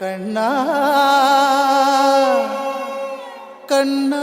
கண்ணா கண்ணா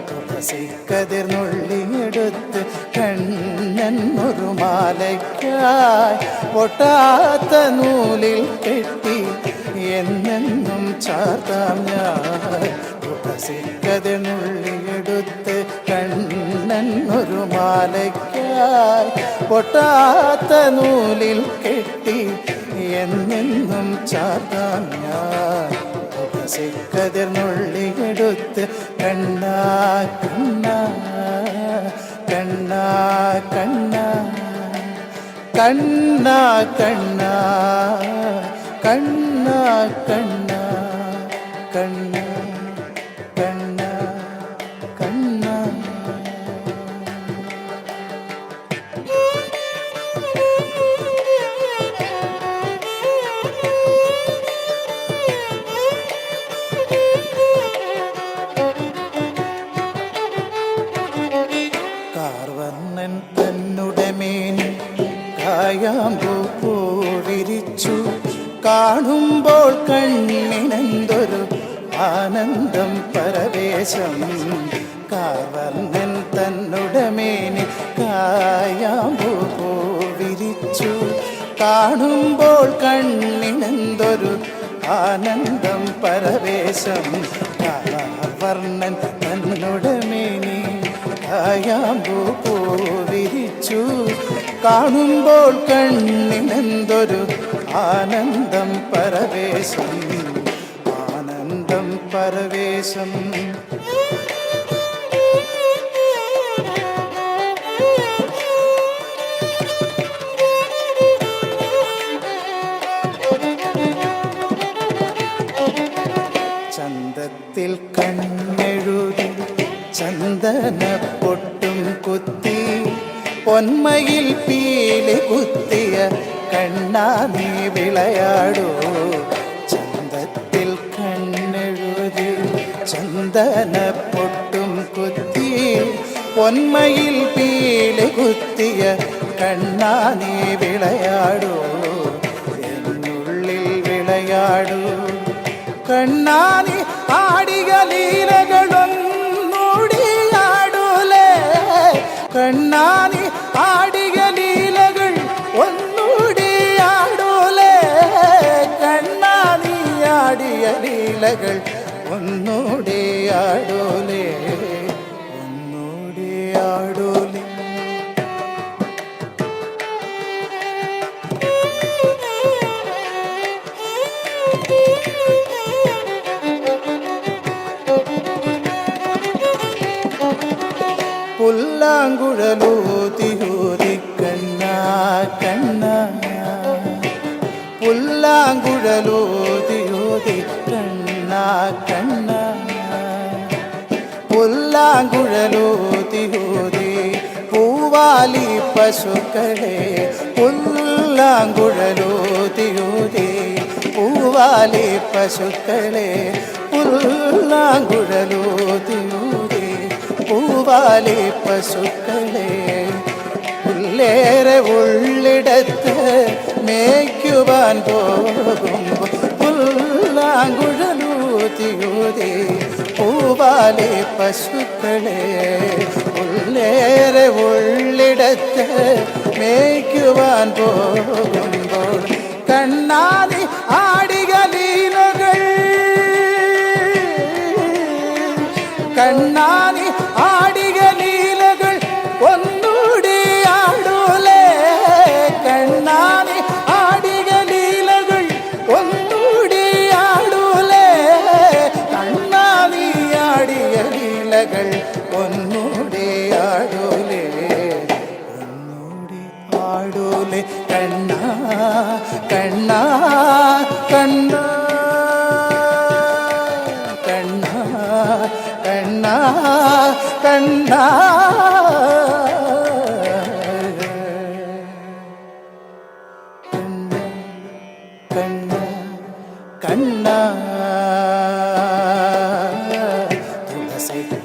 തുളസിക്കതിർന്നുള്ളിയെടുത്ത് കണ്ണൻ മുറുമാലയ്ക്കായി മാലയ്ക്കായി പൊട്ടാത്ത നൂലിൽ കെട്ടി എന്നെന്നും ചാർത്താം ഞാൻ. തുളസിക്കതിർന്നുള്ളിയെടുത്ത് കണ്ണൻ മുറുമാലയ്ക്കായി മാലയ്ക്കായി പൊട്ടാത്ത നൂലിൽ കെട്ടി എന്നെന്നും ചാർത്താം ഞാൻ. തുളസിക്കതിർന്നുള്ളിയെടുത്ത് കണ്ണാ കണ്ണ കണ്ണ കണ്ണ കണ്ണ കണ്ണ കണ്ണ കണ്ണ കണ്ണ കണ്ണാ. കാർവർണൻ തന്നുടെ കായാമ്പൂ പൂവിരിച്ചു. കാണുമ്പോൾ കണ്ണിനെന്തൊരു ആനന്ദം പരവേശം. കാവർണൻ തന്നുടെ മേനി കായാമ്പൂ പൂവിരിച്ചു. കാണുമ്പോൾ കണ്ണിനെന്തൊരു ആനന്ദം പരവേശം. കാവർണൻ തന്നുടെ മേനി കായാമ്പൂ പൂവിരിച്ചു കാണുമ്പോൾ കണ്ണിനെന്തൊരു ആനന്ദം പരവേശം. ആനന്ദം പരവേശം. ചന്തത്തിൽ കണ്ണെഴുതി ചന്ദന പൊട്ടും കുത്തി പൊന്മയിൽ പീലി കുത്തിയ കണ്ണാ നീ വിളയാടൂ. ചന്തത്തിൽ കണ്ണെഴുതി ചന്ദന പൊട്ടും കുത്തി പൊന്മയിൽ പീലി കുത്തിയ കണ്ണാ നീ വിളയാടൂ. എന്നുള്ളിൽ വിളയാടൂ. കണ്ണാനി ആടിക ലീലകളൊന്നൂടിയാടൂലേ பெண்ணானி பாடிய லீலகள் ஒன்னுடையாடோலே கண்ணானி ஆடிய லீலகள் ஒன்னுடையாடோலே പുല്ലാങ്കുഴലൂതിയൂതി കണ്ണ കണ്ണ. പുല്ലാങ്കുഴലൂതിയൂതി കണ്ണ കണ്ണ. പുല്ലാങ്കുഴലൂതിയൂതി പൂവാലി പശുക്കളെ പുല്ലാങ്കുഴലൂതിയൂതി പൂവാലി പശുക്കളെ പുല്ലാങ്കുഴലൂതിയൂതി പൂവാലി പശുക്കളെ പുല്ലേറെ ഉള്ളിടത്ത് മേയ്ക്കുവാൻ പോകുമ്പോൾ പുല്ലാങ്കുഴലൂതിയൂതി പൂവാലി പശുക്കളെ പുല്ലേറെ ഉള്ളിടത്ത് മേയ്ക്കുവാൻ പോകുമ്പോൾ കണ്ണാതി ലീലകൾ ഒന്നൂടെ ആടൂലേ ഒന്നൂടി ആടൂലേ. കണ്ണ കണ്ണ കണ്ണ കണ്ണ കണ്ണ. കണ്ണ കണ്ണ കണ്ണ.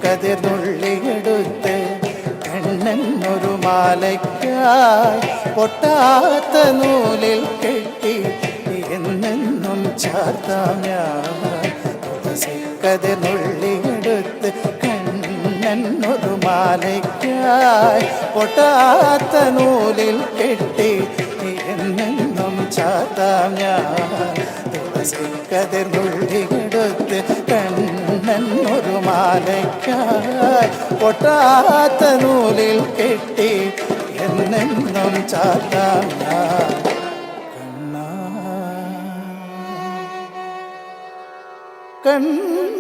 കണ്ണൻ കണ്ണനൊരു മാലയ്ക്കായി പൊട്ടാത്ത നൂലിൽ കെട്ടി എന്നെന്നും ചാർത്താം നുള്ളിയെടുത്ത് കണ്ണനൊരു മാലയ്ക്കായി പൊട്ടാത്ത നൂലിൽ കെട്ടി എന്നെന്നും ചാത്താം ഞാൻ കണ്ണൻ മാലയ്ക്കായി പൊട്ടാത്ത നൂലിൽ കെട്ടി എന്നെന്നും ചാത്താം കണ്ണാ. കണ്ണ.